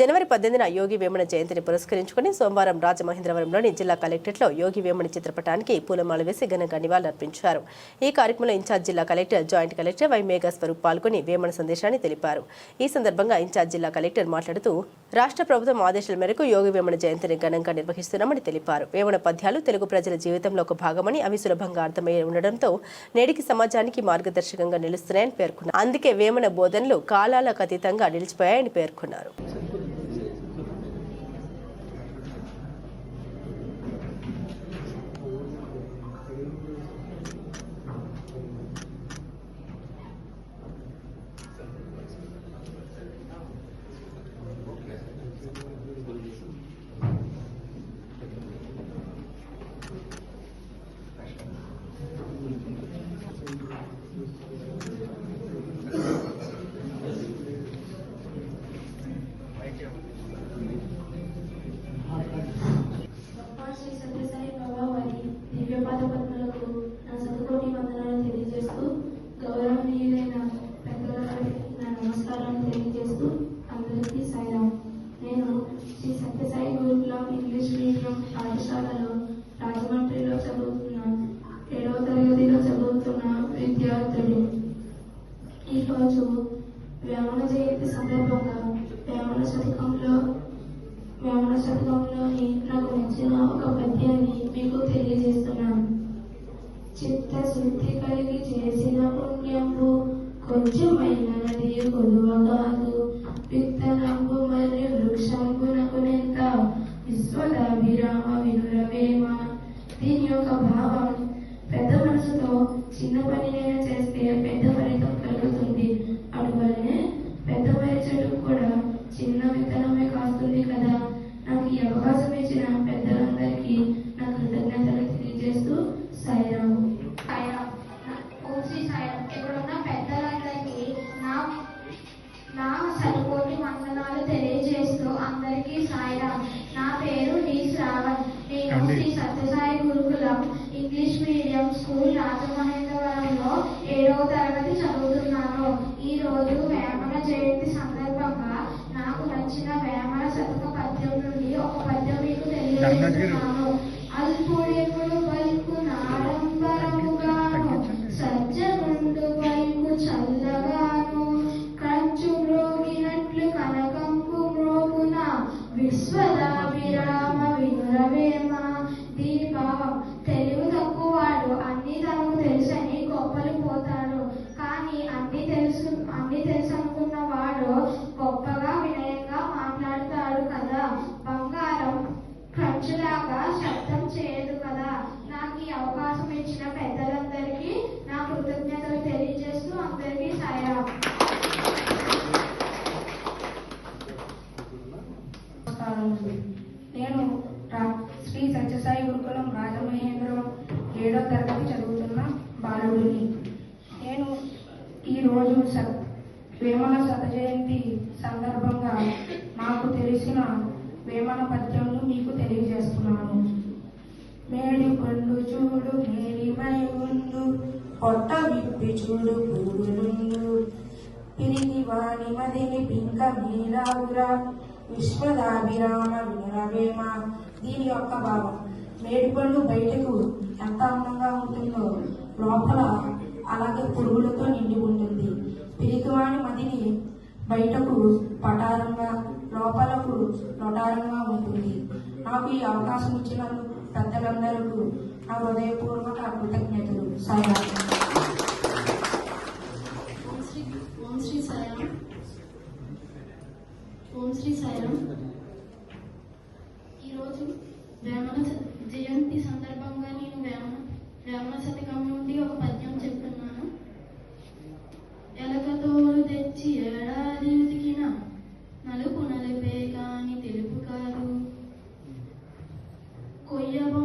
జనవరి పద్దెనిమిదిన యోగి వేమన జయంతిని పురస్కరించుకుని సోమవారం రాజమహేంద్రవరంలోని జిల్లా కలెక్టరేట్లో యోగి వేమన చిత్రపటానికి పూలమాల వేసి ఘనంగా నివాళులర్పించారు. ఈ కార్యక్రమంలో ఇన్ఛార్జ్ జిల్లా collector joint collector Y Megha Swaroop పాల్గొని వేమన సందేశాన్ని తెలిపారు. ఈ సందర్భంగా ఇన్ఛార్జ్ జిల్లా కలెక్టర్ మాట్లాడుతూ రాష్ట్ర ప్రభుత్వం ఆదేశాల మేరకు యోగి వేమన జయంతిని ఘనంగా నిర్వహిస్తున్నామని తెలిపారు. వేమన పద్యాలు తెలుగు ప్రజల జీవితంలో ఒక భాగమని అవి సులభంగా అర్థమయ్యే ఉండడంతో నేటికి సమాజానికి మార్గదర్శకంగా నిలుస్తున్నాయని పేర్కొన్నారు. అందుకే వేమన బోధనలు కాలాలకు అతీతంగా నిలిచిపోయాయని పేర్కొన్నారు గొప్ప శ్రీ సత్యసాయి బాబా వారి దివ్యపాద పద్మలకు నా శతకోటి వందనాలు తెలియజేస్తూ గౌరవనీయులైన పెద్దలకి నా నమస్కారాలు తెలియజేస్తూ అందరికీ సాయం నేను శ్రీ సత్యసాయి గురుకులం ఇంగ్లీష్ మీడియం పాఠశాలలో రాజమండ్రిలో చదువుతున్న ఏడవ తరగతిలో చదువుతున్న విద్యార్థులు ఈరోజు వేమన జయంతి సందర్భంగా వేమన శతకంలో వేమన శతకంలోని నాకు నచ్చిన ఒక పద్యాన్ని మీకు తెలియజేస్తున్నాను. చిత్తశుద్ధి కలిగి చేసిన పుణ్యంబు కొంచెమైన నది కొలువ కాదు. విత్తనంబు మరి వృక్షంబునకునెంత విశ్వదాభిరామ వినురవేమ దీని యొక్క భావం పెద్ద మనసుతో చిన్న పనినైనా అందరికీ సాయిరాం. నా పేరు డి శ్రావణ్ నేను శ్రీ సత్యసాయి గురుకులం ఇంగ్లీష్ మీడియం స్కూల్ రాజమహేంద్రవరంలో ఏడవ తరగతి చదువుతున్నాను. ఈ రోజు వేమన జయంతి సందర్భంగా నాకు నచ్చిన వేమన శతక పద్యం నుండి ఒక పద్యం మీకు తెలియజేస్తున్నాను. వేమన శత జయంతి సందర్భంగా నాకు తెలిసిన వేమన పద్యంను మీకు తెలియజేస్తున్నాను. మేడి పండు చూడు మేడిమై ఉండు పొట్ట విప్పి చూడు పురుగులుండు పిరిగి వాణి మదిని పింక మీలాగురా విశ్వదాభిరామ వినరవేమ. దీని యొక్క భావం మేడిపండు బయటకు ఎంత అందంగా ఉంటుందో లోపల అలాగే పురుగులతో నిండి ఉంటుంది. బయటకు పటారంగా లోపలకు లొటారంగా ఉంటుంది. నాకు ఈ అవకాశం ఇచ్చినందుకు పెద్దలందరికీ నా హృదయపూర్వక కృతజ్ఞతలు. సాయి ఓం శ్రీ ఓం సాయం ఓం శ్రీ సాయం ఈరోజు వేమన జయంతి సందర్భంగా నేను వేమన వేమన శతకం నుండి ఒక పద్యం podido